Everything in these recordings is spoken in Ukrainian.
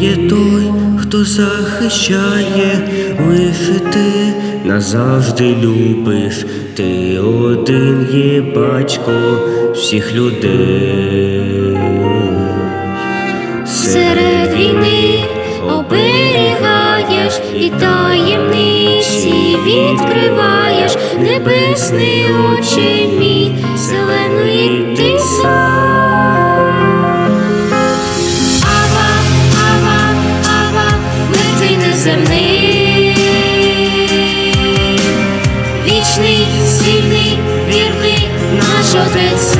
є той, хто захищає, лише ти назавжди любиш, ти один є батько всіх людей. Серед війни оберігаєш і таємниці відкриваєш. Небесний очі мій, зеленої ти Ава, наш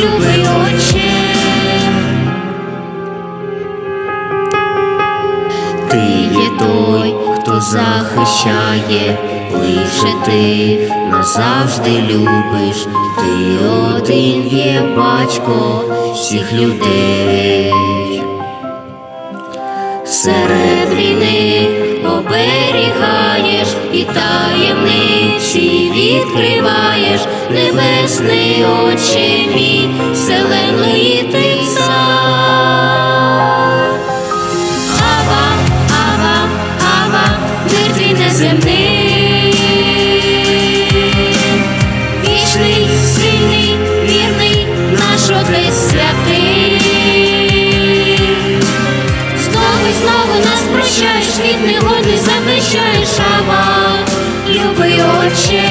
любий Отче. Ти є той, хто захищає, лише ти назавжди любиш, ти один є батько всіх людей. Серед війни оберігаєш і таємниці відкриваєш небесний очі мій, вселеної ти цар. Ава, ава, ава, мертвий неземний, вічний, сильний, вірний, наш Отець святий. Знову і знову нас прощаєш, від негоди захищаєш, Ава, любий Отче,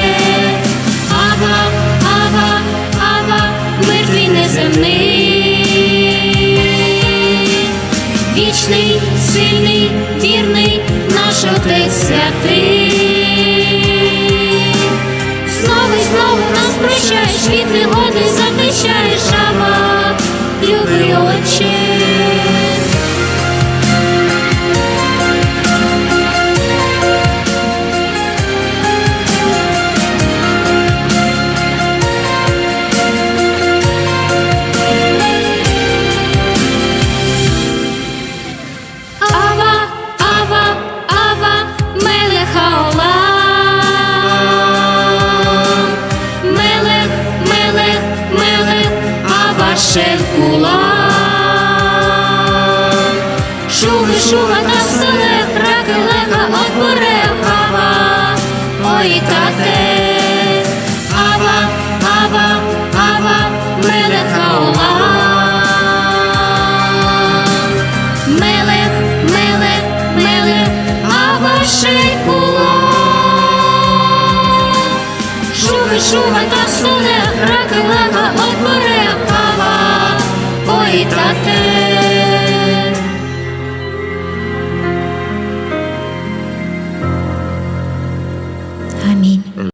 вічний, сильний, вірний, наш Отець святий. Знову і знову нас прощаєш, від негоди ава шелкулам. Шуги, шуга та селех, раки, леха, от берег, ава, ой, кате. Ава, ава, ава, мелеха олам. Мелех, мелех, мелех, ава шейкулам. Шуми, шума та суне, раки лега от берег, uitată